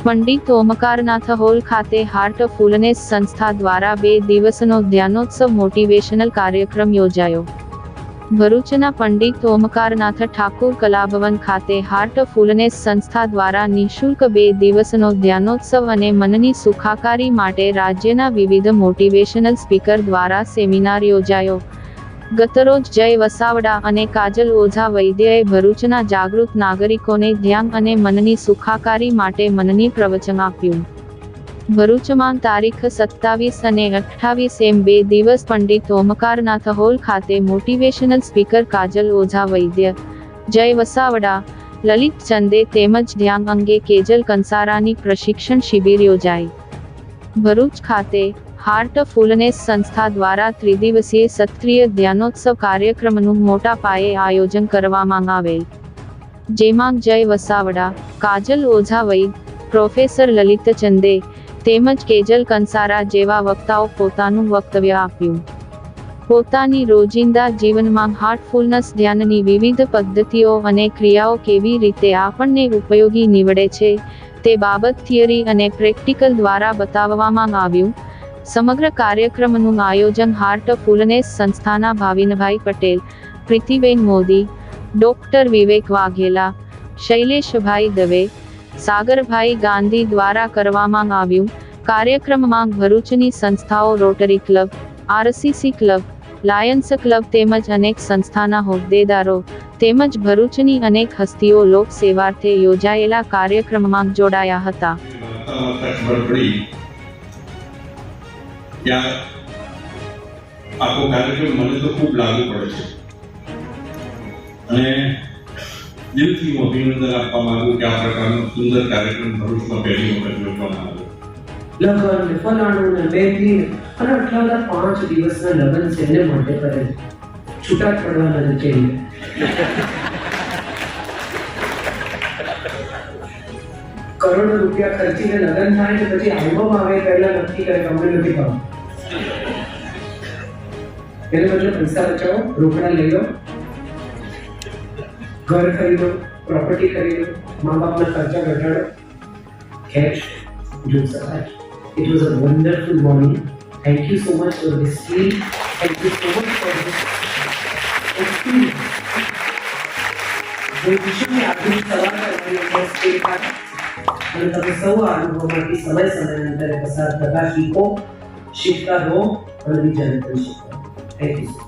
Pandit Omkarnath hall ખાતે heart fullness સંસ્થા દ્વારા બે દિવસનો ધ્યાનોત્સવ મોટિવેશનલ કાર્યક્રમ યોજાયો. ભરૂચના પંડિત ઓમકારનાથ ઠાકુર કલાભવન ખાતે હાર્ટ ફૂલનેસ સંસ્થા દ્વારા નિઃશુલ્ક બે દિવસનો ધ્યાનોત્સવ અને મનની સુખાકારી માટે રાજ્યના વિવિધ મોટિવેશનલ સ્પીકર દ્વારા સેમિનાર યોજાયો. ગતરોજ જય વસાવડા અને કાજલ ઓઝા વૈદ્યએ ભરૂચના જાગૃત નાગરિકોને ધ્યાન અને મનની સુખાકારી માટે મનની પ્રવચન આપ્યું. ભરૂચમાં તારીખ સત્તાવીસ અને અઠ્ઠાવીસ એમ બે દિવસ પંડિત ઓમકારનાથ હોલ ખાતે મોટિવેશનલ સ્પીકર કાજલ ઓઝા વૈદ્ય, જય વસાવડા, લલિત ચંદે તેમજ ધ્યાન અંગે કેજલ કંસારાની પ્રશિક્ષણ શિબિર યોજાઈ. ભરૂચ ખાતે હાર્ટ ફૂલનેસ સંસ્થા દ્વારા ત્રિદિવસીય સત્રીય ધ્યાનોત્સવ કાર્યક્રમનું મોટા પાયે આયોજન કરવામાં આવેલ. જેમાં જય વસાવડા, કાજલ ઓઝા વૈદ પ્રોફેસર લલિત ચંદે તેમજ કેજલ કંસારા જેવા વક્તાઓ પોતાનું વક્તવ્ય આપ્યું. પોતાની રોજિંદા જીવનમાં હાર્ટફુલનેસ ધ્યાનની વિવિધ પદ્ધતિઓ અને ક્રિયાઓ કેવી રીતે આપણને ઉપયોગી નીવડે છે તે બાબત થિયરી અને પ્રેક્ટિકલ દ્વારા બતાવવામાં આવ્યું. સમગ્ર કાર્યક્રમનું આયોજન હાર્ટ ફૂલનેસ સંસ્થાના ભાવિનભાઈ પટેલ, પ્રીતિબેન મોદી, ડોક્ટર વિવેક વાઘેલા, શૈલેષભાઈ દવે, સાગરભાઈ ગાંધી દ્વારા કરવામાં આવ્યું કાર્યક્રમમાં ભરૂચની સંસ્થાઓ Rotary club, RCC club, Lions club તેમજ અનેક સંસ્થાના હોદ્દેદારો તેમજ ભરૂચની અનેક હસ્તીઓ લોક સેવાર્થે યોજાયેલા કાર્યક્રમમાં જોડાયા હતા. ત્યાં આખો કાર્યક્રમ મને તો ખૂબ લાગુ પડે છે. અને દિલથી હું અભિનંદન આપવા માંગુ કે આ પ્રકારનો સુંદર કાર્યક્રમ ભરૂચમાં પહેલી વખત યોજવામાં આવ્યો. લગન ફલાણું ને દિન અને અઠવાડિયા પાંચ દિવસના લગન છે એને માટે કરે છૂટા પડવાના નથી કરોડો રૂપિયા ખર્ચીને લગન થાય ને પછી આલ્બમ આવે પહેલા નક્કી કરે કે અમને નથી ભાવ એને બદલે પૈસા બચાવો રોકડા લઈ લો ઘર ખરીદો પ્રોપર્ટી ખરીદો મા બાપના ખર્ચા ઘટાડો ખેર જો સવાજ It was a wonderful morning. Thank you so much for this sleep. Thank you so much for this experience. જે વિશ્વની આધુનિક સવાર કરવાની અંદર સ્ટેટ અને તમે સૌ આ અનુભવમાંથી સમય સમય અંતરે પસાર થતા શીખો શીખતા રહો અને બીજાને પણ શીખો થેન્ક યુ